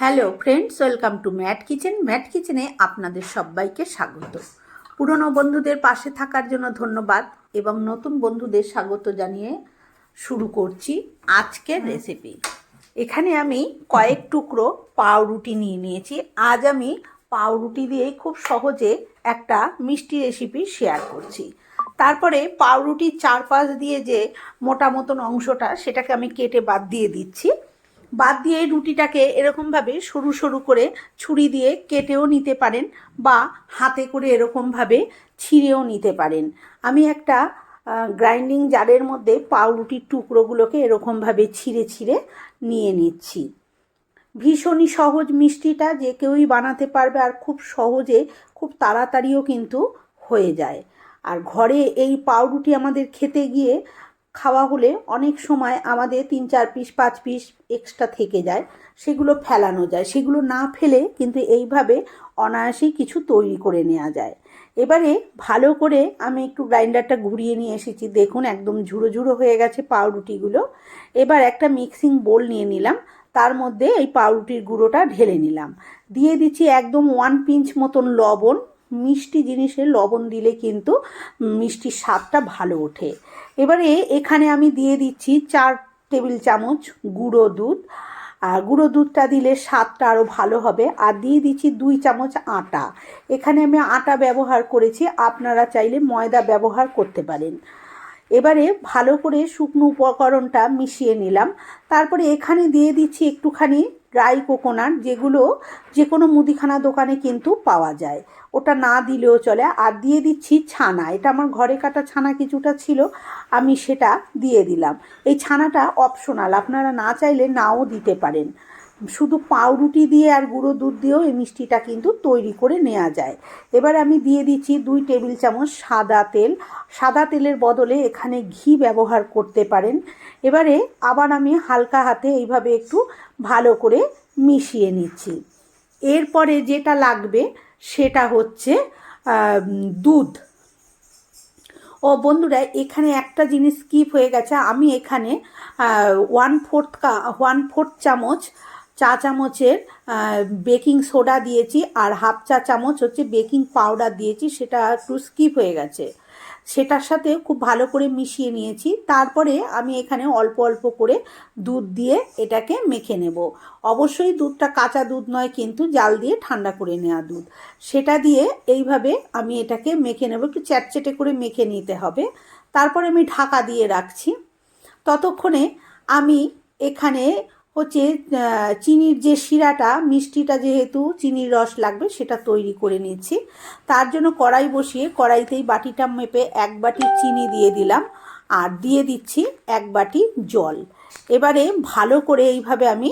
Hello friends welcome to Matt Kitchen. Matt কিচেনে আপনাদের সবাইকে স্বাগত। পুরনো বন্ধুদের পাশে থাকার জন্য ধন্যবাদ এবং নতুন বন্ধুদের স্বাগত জানিয়ে শুরু করছি আজকের রেসিপি এখানে আমি কয়েক টুকরো পাউরুটি নিয়ে নিয়েছি। আজ আমি পাউরুটি দিয়ে খুব সহজে একটা মিষ্টি রেসিপি শেয়ার করছি। তারপরে পাউরুটির চারপাশ দিয়ে যে মোটা মতন অংশটা সেটাকে আমি কেটে বাদ দিয়ে দিচ্ছি। বাদ দিয়ে রুটিটাকে এরকমভাবে সরু সরু করে ছুরি দিয়ে কেটেও নিতে পারেন বা হাতে করে এরকমভাবে ছিঁড়েও নিতে পারেন। আমি একটা গ্রাইন্ডিং জারের মধ্যে পাউরুটির টুকরোগুলোকে এরকমভাবে ছিঁড়ে ছিঁড়ে নিয়ে নিচ্ছি। ভীষণই সহজ মিষ্টিটা, যে কেউই বানাতে পারবে আর খুব সহজে, খুব তাড়াতাড়িও কিন্তু হয়ে যায়। আর ঘরে এই পাউরুটি আমাদের খেতে গিয়ে খাওয়া হলে অনেক সময় আমাদের তিন, চার পিস, পাঁচ পিস এক্সট্রা থেকে যায়, সেগুলো ফেলানো যায়। সেগুলো না ফেলে কিন্তু এইভাবে অনায়াসেই কিছু তৈরি করে নেওয়া যায়। এবারে ভালো করে আমি একটু গ্রাইন্ডারটা ঘুরিয়ে নিয়ে এসেছি। দেখুন একদম ঝুড়ো ঝুড়ো হয়ে গেছে পাউরুটিগুলো। এবার একটা মিক্সিং বোল নিয়ে নিলাম। তার মধ্যে এই পাউরুটির গুঁড়োটা ঢেলে নিলাম। দিয়ে দিচ্ছি একদম ওয়ান পিঞ্চ মতন লবণ। মিষ্টি জিনিসে লবণ দিলে কিন্তু মিষ্টির স্বাদটা ভালো ওঠে। এবারে এখানে আমি দিয়ে দিচ্ছি চার টেবিল চামচ গুঁড়ো দুধ। আর গুঁড়ো দুধটা দিলে স্বাদটা আরও ভালো হবে। আর দিয়ে দিচ্ছি দুই চামচ আটা। এখানে আমি আটা ব্যবহার করেছি, আপনারা চাইলে ময়দা ব্যবহার করতে পারেন। এবারে ভালো করে শুকনো উপকরণটা মিশিয়ে নিলাম। তারপরে এখানে দিয়ে দিচ্ছি একটুখানি ড্রাই কোকোনাট, যেগুলো যে কোনো মুদিখানা দোকানে কিন্তু পাওয়া যায়। ওটা না দিলেও চলে। আর দিয়ে দিচ্ছি ছানা। এটা আমার ঘরে কাটা ছানা কিছুটা ছিল, আমি সেটা দিয়ে দিলাম। এই ছানাটা অপশনাল আপনারা না চাইলে নাও দিতে পারেন। শুধু পাউরুটি দিয়ে আর গুঁড়ো দুধ দিয়েও এই মিষ্টিটা কিন্তু তৈরি করে নেওয়া যায়। এবার আমি দিয়ে দিচ্ছি দুই টেবিল চামচ সাদা তেল। সাদা তেলের বদলে এখানে ঘি ব্যবহার করতে পারেন। এবারে আবার আমি হালকা হাতে এইভাবে একটু ভালো করে মিশিয়ে নিচ্ছি। এরপরে যেটা লাগবে সেটা হচ্ছে দুধ। ও বন্ধুরা, এখানে একটা জিনিস স্কিপ হয়ে গেছে। আমি এখানে ওয়ান ফোর্থ কা ওয়ান ফোর্থ চামচ চা চামচের বেকিং সোডা দিয়েছি আর হাফ চা চামচ হচ্ছে বেকিং পাউডার দিয়েছি, সেটা একটু স্কিপ হয়ে গেছে। সেটার সাথে খুব ভালো করে মিশিয়ে নিয়েছি, তারপরে আমি এখানে অল্প অল্প করে দুধ দিয়ে এটাকে মেখে নেব। অবশ্যই দুধটা কাঁচা দুধ নয়, কিন্তু জাল দিয়ে ঠান্ডা করে নেওয়া দুধ। সেটা দিয়ে এইভাবে আমি এটাকে মেখে নেব, একটু চ্যাটচেটে করে মেখে নিতে হবে। তারপরে আমি ঢাকা দিয়ে রাখছি। ততক্ষণে আমি এখানে হচ্ছে চিনির যে শিরাটা, মিষ্টিটা যেহেতু চিনির রস লাগবে, সেটা তৈরি করে নিচ্ছি। তার জন্য কড়াই বসিয়ে কড়াইতেই বাটিটা মেপে এক বাটি চিনি দিয়ে দিলাম, আর দিয়ে দিচ্ছি এক বাটি জল। এবারে ভালো করে এইভাবে আমি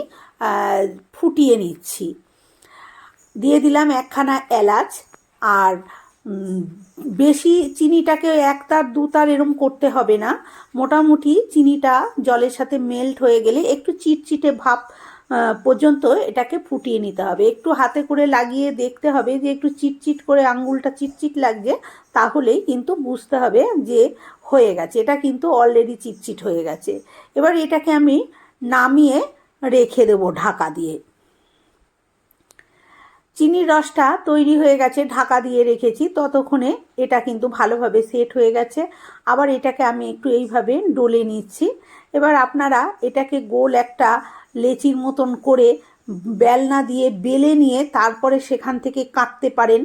ফুটিয়ে নিচ্ছি। দিয়ে দিলাম একখানা এলাচ, আর বেশি চিনিটাকে এক তার দু তার এরম করতে হবে না। মোটামুটি চিনিটা জলের সাথে মেল্ট হয়ে গেলে একটু চিটচিটে ভাব পর্যন্ত এটাকে ফুটিয়ে নিতে হবে। একটু হাতে করে লাগিয়ে দেখতে হবে যে একটু চিটচিট করে আঙ্গুলটা চিটচিট লাগছে, তাহলেই কিন্তু বুঝতে হবে যে হয়ে গেছে। এটা কিন্তু অলরেডি চিটচিট হয়ে গেছে। এবার এটাকে আমি নামিয়ে রেখে দেবো ঢাকা দিয়ে। চিনির রসটা তৈরি হয়ে গেছে, ঢাকা দিয়ে রেখেছি। ততক্ষণে এটা কিন্তু ভালোভাবে সেট হয়ে গেছে। আবার এটাকে আমি একটু এইভাবে ডলে নিচ্ছি। এবার আপনারা এটাকে গোল একটা লেচির মতন করে বেলনা দিয়ে বেলে নিয়ে তারপরে সেখান থেকে কাটতে পারেন।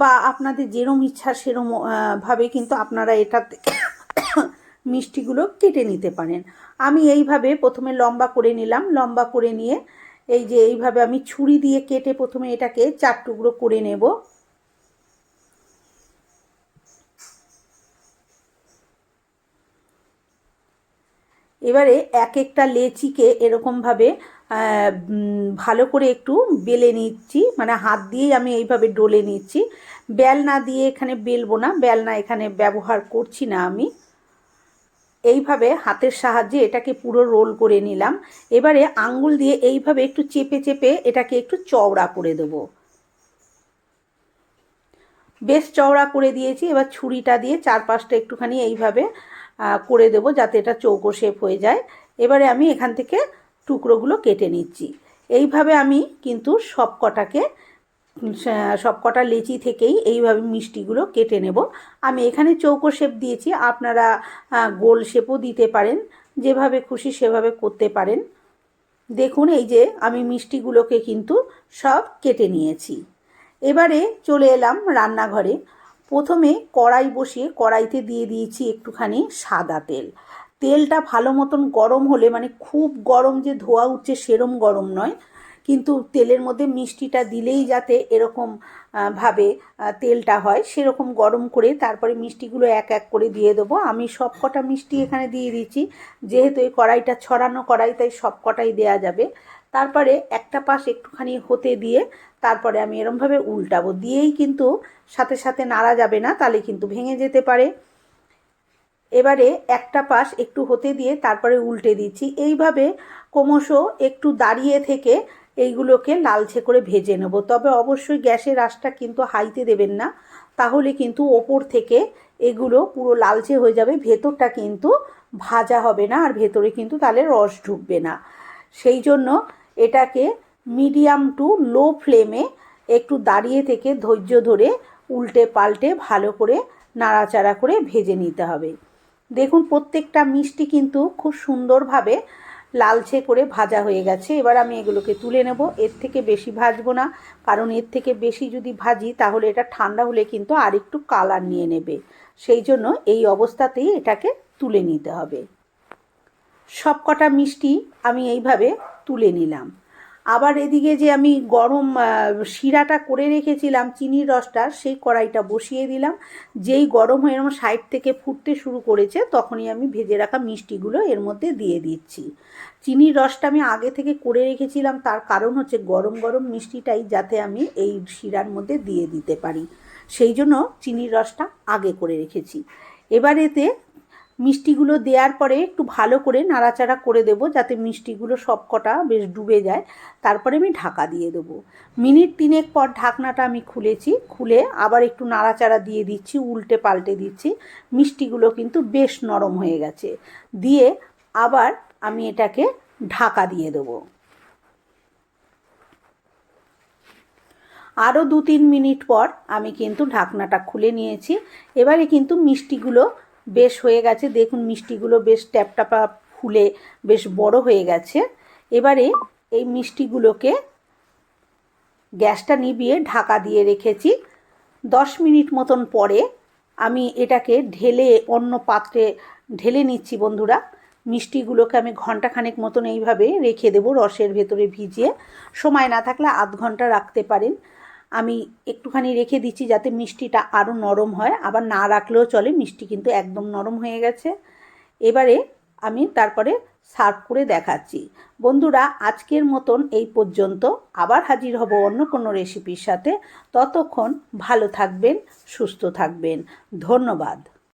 বা আপনাদের যেরম ইচ্ছা সেরম ভাবে কিন্তু আপনারা এটাতে মিষ্টিগুলো কেটে নিতে পারেন। আমি এইভাবে প্রথমে লম্বা করে নিলাম। লম্বা করে নিয়ে এই যে এইভাবে আমি ছুরি দিয়ে কেটে প্রথমে এটাকে চার টুকরো করে নেব। এবারে এক একটা লেচিকে এরকমভাবে ভালো করে একটু বেলে নিচ্ছি। মানে হাত দিয়েই আমি এইভাবে ডলে নিচ্ছি। বেল না দিয়ে এখানে বেলবো না। বেল না এখানে ব্যবহার করছি না আমি। এইভাবে হাতের সাহায্যে এটাকে পুরো রোল করে নিলাম। এবারে আঙ্গুল দিয়ে এইভাবে একটু চেপে চেপে এটাকে একটু চওড়া করে দেবো। বেশ চওড়া করে দিয়েছি, এবার ছুরিটা দিয়ে চারপাশটা একটুখানি এইভাবে করে দেবো যাতে এটা চৌকো শেপ হয়ে যায়। এবারে আমি এখান থেকে টুকরোগুলো কেটে নিচ্ছি। এইভাবে আমি কিন্তু সব কটাকে সব কটা লেচি থেকেই এইভাবে মিষ্টিগুলো কেটে নেব। আমি এখানে চৌকো শেপ দিয়েছি, আপনারা গোল শেপও দিতে পারেন, যেভাবে খুশি সেভাবে করতে পারেন। দেখুন, এই যে আমি মিষ্টিগুলোকে কিন্তু সব কেটে নিয়েছি। এবারে চলে এলাম রান্নাঘরে। প্রথমে কড়াই বসিয়ে, কড়াইতে দিয়ে দিয়েছি একটুখানি সাদা তেল। তেলটা ভালো মতন গরম হলে মানে খুব গরম যে ধোয়া উঠছে সেরম গরম নয় কিন্তু তেলের মধ্যে মিষ্টিটা দিলেই যাতে এরকম ভাবে তেলটা হয়, সেরকম গরম করে তারপরে মিষ্টিগুলো এক এক করে দিয়ে দেবো। আমি সব কটা মিষ্টি এখানে দিয়ে দিচ্ছি যেহেতু এই কড়াইটা ছড়ানো কড়াই, তাই সব কটাই দেয়া যাবে। তারপরে একটা পাশ একটুখানি হতে দিয়ে তারপরে আমি এরমভাবে উল্টাবো। দিয়েই কিন্তু সাথে সাথে নাড়া যাবে না, তাহলে কিন্তু ভেঙে যেতে পারে। এবারে একটা পাশ একটু হতে দিয়ে তারপরে উল্টে দিচ্ছি। এইভাবে ক্রমশ একটু দাঁড়িয়ে থেকে এইগুলোকে লালচে করে ভেজে নেব। তবে অবশ্যই গ্যাসের আঁচটা কিন্তু হাইতে দেবেন না, তাহলে কিন্তু ওপর থেকে এগুলো পুরো লালচে হয়ে যাবে, ভেতরটা কিন্তু ভাজা হবে না আর ভেতরে কিন্তু তাহলে রস ঢুকবে না। সেই জন্য এটাকে মিডিয়াম টু লো ফ্লেমে একটু দাঁড়িয়ে থেকে ধৈর্য ধরে উল্টে পাল্টে ভালো করে নাড়াচাড়া করে ভেজে নিতে হবে। দেখুন, প্রত্যেকটা মিষ্টি কিন্তু খুব সুন্দরভাবে লালচে করে ভাজা হয়ে গেছে। এবার আমি এগুলোকে তুলে নেব। এর থেকে বেশি ভাজবো না, কারণ এর থেকে বেশি যদি ভাজি, তাহলে এটা ঠান্ডা হলে কিন্তু আর একটু কালার নিয়ে নেবে। সেই জন্য এই অবস্থাতেই এটাকে তুলে নিতে হবে। সব কটা মিষ্টি আমি এইভাবে তুলে নিলাম। আবার এদিকে যে আমি গরম শিরাটা করে রেখেছিলাম, চিনির রসটা, সেই কড়াইটা বসিয়ে দিলাম। যেই গরম হয়ে এরকম সাইড থেকে ফুটতে শুরু করেছে, তখনই আমি ভেজে রাখা মিষ্টিগুলো এর মধ্যে দিয়ে দিচ্ছি। চিনির রসটা আমি আগে থেকে করে রেখেছিলাম, তার কারণ হচ্ছে গরম গরম মিষ্টিটাই যাতে আমি এই শিরার মধ্যে দিয়ে দিতে পারি। সেই জন্য চিনির রসটা আগে করে রেখেছি। এবার এতে মিষ্টিগুলো দেওয়ার পরে একটু ভালো করে নাড়াচাড়া করে দেব যাতে মিষ্টিগুলো সব কটা বেশ ডুবে যায়। তারপরে আমি ঢাকা দিয়ে দেবো। মিনিট তিনেক পর ঢাকনাটা আমি খুলেছি। খুলে আবার একটু নাড়াচাড়া দিয়ে দিচ্ছি, উল্টে পাল্টে দিচ্ছি। মিষ্টিগুলো কিন্তু বেশ নরম হয়ে গেছে। দিয়ে আবার আমি এটাকে ঢাকা দিয়ে দেবো। আরও দু তিন মিনিট পর আমি কিন্তু ঢাকনাটা খুলে নিয়েছি। এবারে কিন্তু মিষ্টিগুলো বেশ হয়ে গেছে। দেখুন মিষ্টিগুলো বেশ ট্যাপটাপা ফুলে বেশ বড় হয়ে গেছে। এবারে এই মিষ্টিগুলোকে গ্যাসটা নিভিয়ে ঢাকা দিয়ে রেখেছি। দশ মিনিট মতন পরে আমি এটাকে ঢেলে অন্য পাত্রে ঢেলে নিচ্ছি বন্ধুরা। মিষ্টিগুলোকে আমি ঘন্টাখানেক মতন এইভাবে রেখে দেবো রসের ভেতরে ভিজিয়ে। সময় না থাকলে আধ ঘণ্টা রাখতে পারেন। আমি একটুখানি রেখে দিচ্ছি যাতে মিষ্টিটা আরও নরম হয়। আবার না রাখলেও চলে, মিষ্টি কিন্তু একদম নরম হয়ে গেছে। এবারে আমি তারপরে সার্ভ করে দেখাচ্ছি। বন্ধুরা, আজকের মতন এই পর্যন্ত। আবার হাজির হব অন্য কোনো রেসিপির সাথে। ততক্ষণ ভালো থাকবেন, সুস্থ থাকবেন। ধন্যবাদ।